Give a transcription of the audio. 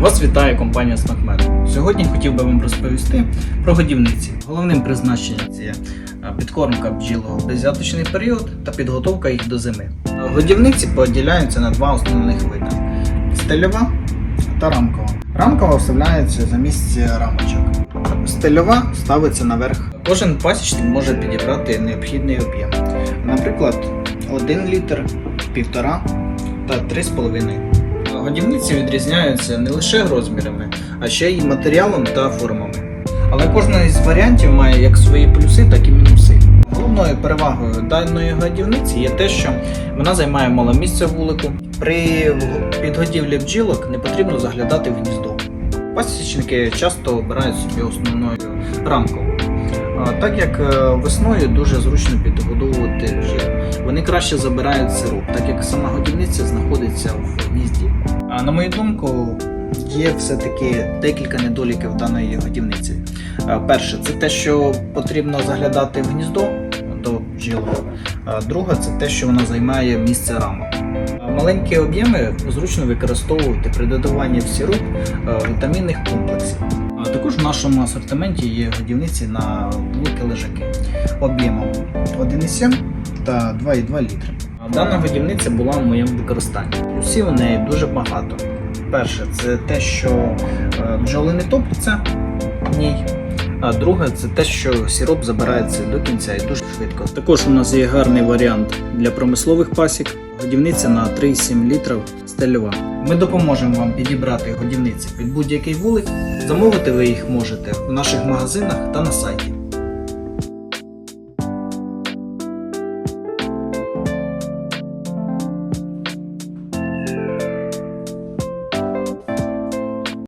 Вас вітає компанія SmackMed. Сьогодні хотів би вам розповісти про годівниці. Головним призначенням це е, підкормка бджіл у безяточний період та підготовка їх до зими. Е, Годівниці поділяються на два основних види: стильова та рамкова. Рамкова вставляється за місце рамочок. Стильова ставиться наверх. Кожен пасічник може підібрати необхідний об'єм. Наприклад, 1 літр, 1,5 та 3,5. Годівниці відрізняються не лише розмірами, а ще й матеріалом та формами. Але кожна із варіантів має як свої плюси, так і мінуси. Головною перевагою даної годівниці є те, що вона займає мало місця в вулику. При підгодівлі бджілок не потрібно заглядати в гніздо. Пасічники часто обирають собі основною рамкову. Так як е, весною дуже зручно підгодовувати бджіл. Вони краще забирають сироп, так як сама годівниця знаходиться в гнізді. А на мою думку, є все-таки декілька недоліків даної годівниці. Перше, це те, що потрібно заглядати в гніздо до бджілок. А Друге, це те, що вона займає місце рамок. Маленькі об'єми зручно використовувати при додаванні в сироп е, вітамінних комплексів. А також в нашому асортименті є годівниці на великі лежаки об'ємом 1,7 та 2,2 літри. Дана годівниця була в моєму використанні. Плюсів у неї дуже багато. Перше, це те, що е, бджоли не топляться в ній. А друге, це те, що сироп забирається до кінця і дуже швидко. Також у нас є гарний варіант для промислових пасік. Годівниця на 3,7 літрів стельова. Ми допоможемо вам підібрати годівниці під будь-який вулик. Замовити ви їх можете в наших магазинах та на сайті.